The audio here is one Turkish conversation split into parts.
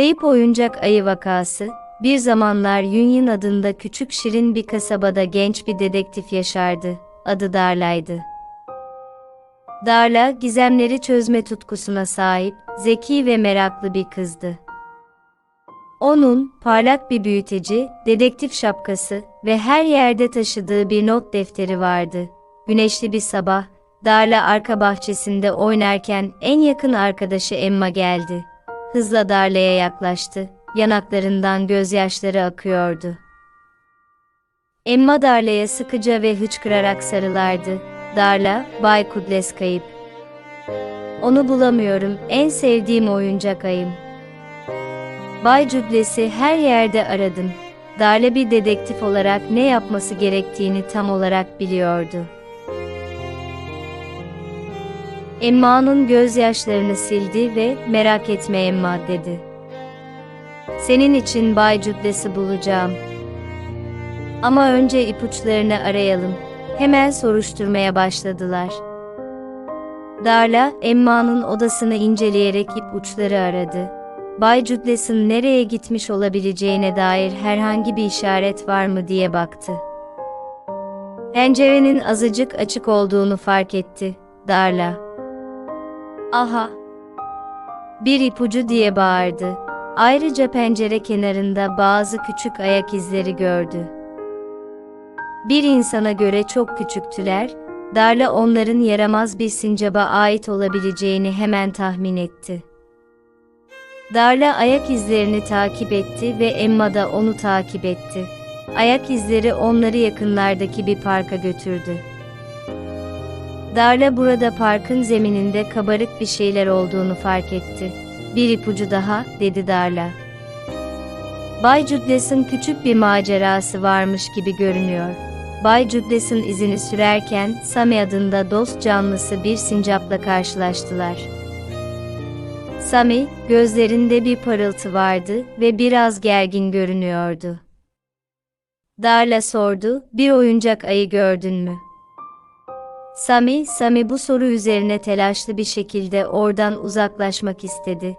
Kayıp oyuncak ayı vakası, bir zamanlar Yunyin adında küçük şirin bir kasabada genç bir dedektif yaşardı. Adı Darla'ydı. Darla, gizemleri çözme tutkusuna sahip, zeki ve meraklı bir kızdı. Onun, parlak bir büyüteci, dedektif şapkası ve her yerde taşıdığı bir not defteri vardı. Güneşli bir sabah, Darla arka bahçesinde oynarken en yakın arkadaşı Emma geldi. Hızla Darla'ya yaklaştı. Yanaklarından gözyaşları akıyordu. Emma Darla'ya sıkıca ve hıçkırarak sarılardı. Darla, Bay Kudles kayıp. Onu bulamıyorum, en sevdiğim oyuncak ayım. Bay Cübles'i her yerde aradım. Darla bir dedektif olarak ne yapması gerektiğini tam olarak biliyordu. Emma'nın gözyaşlarını sildi ve merak etme Emma dedi. Senin için Bay Cübles'i bulacağım. Ama önce ipuçlarını arayalım. Hemen soruşturmaya başladılar. Darla, Emma'nın odasını inceleyerek ipuçları aradı. Bay Cübles'in nereye gitmiş olabileceğine dair herhangi bir işaret var mı diye baktı. Pencerenin azıcık açık olduğunu fark etti. Darla. Aha! Bir ipucu diye bağırdı. Ayrıca pencere kenarında bazı küçük ayak izleri gördü. Bir insana göre çok küçüktüler, Darla onların yaramaz bir sincaba ait olabileceğini hemen tahmin etti. Darla ayak izlerini takip etti ve Emma da onu takip etti. Ayak izleri onları yakınlardaki bir parka götürdü. Darla burada parkın zemininde kabarık bir şeyler olduğunu fark etti. Bir ipucu daha, dedi Darla. Bay Cüddes'in küçük bir macerası varmış gibi görünüyor. Bay Cüddes'in izini sürerken Sami adında dost canlısı bir sincapla karşılaştılar. Sami, gözlerinde bir parıltı vardı ve biraz gergin görünüyordu. Darla sordu, bir oyuncak ayı gördün mü? Sami, Sami bu soru üzerine telaşlı bir şekilde oradan uzaklaşmak istedi.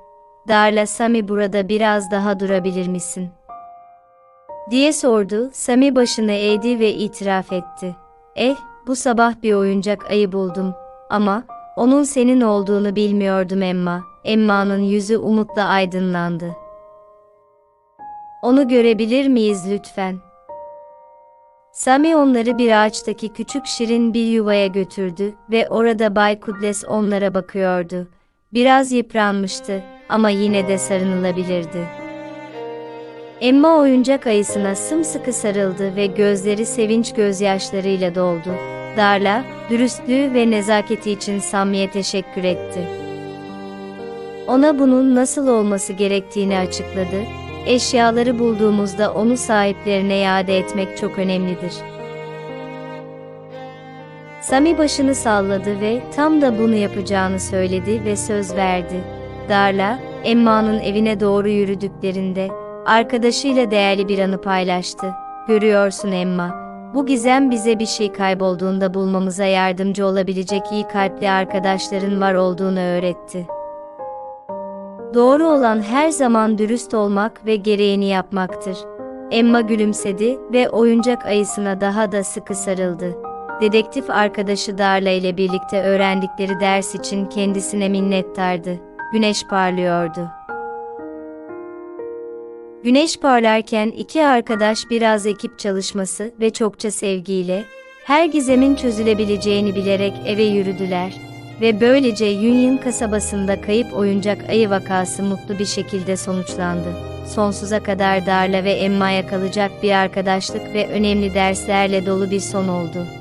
Darla Sami burada biraz daha durabilir misin? diye sordu. Sami başını eğdi ve itiraf etti. Eh, bu sabah bir oyuncak ayı buldum ama onun senin olduğunu bilmiyordum Emma. Emma'nın yüzü umutla aydınlandı. Onu görebilir miyiz lütfen? Sami onları bir ağaçtaki küçük şirin bir yuvaya götürdü ve orada Bay Kudles onlara bakıyordu. Biraz yıpranmıştı ama yine de sarınılabilirdi. Emma oyuncak ayısına sımsıkı sarıldı ve gözleri sevinç gözyaşlarıyla doldu. Darla, dürüstlüğü ve nezaketi için Sami'ye teşekkür etti. Ona bunun nasıl olması gerektiğini açıkladı. Eşyaları bulduğumuzda onu sahiplerine iade etmek çok önemlidir. Sami başını salladı ve tam da bunu yapacağını söyledi ve söz verdi. Darla, Emma'nın evine doğru yürüdüklerinde, arkadaşıyla değerli bir anı paylaştı. Görüyorsun Emma, bu gizem bize bir şey kaybolduğunda bulmamıza yardımcı olabilecek iyi kalpli arkadaşların var olduğunu öğretti. Doğru olan her zaman dürüst olmak ve gereğini yapmaktır. Emma gülümsedi ve oyuncak ayısına daha da sıkı sarıldı. Dedektif arkadaşı Darla ile birlikte öğrendikleri ders için kendisine minnettardı. Güneş parlıyordu. Güneş parlarken iki arkadaş biraz ekip çalışması ve çokça sevgiyle, her gizemin çözülebileceğini bilerek eve yürüdüler ve böylece Yunyin kasabasında kayıp oyuncak ayı vakası mutlu bir şekilde sonuçlandı. Sonsuza kadar Darla ve Emma'ya kalacak bir arkadaşlık ve önemli derslerle dolu bir son oldu.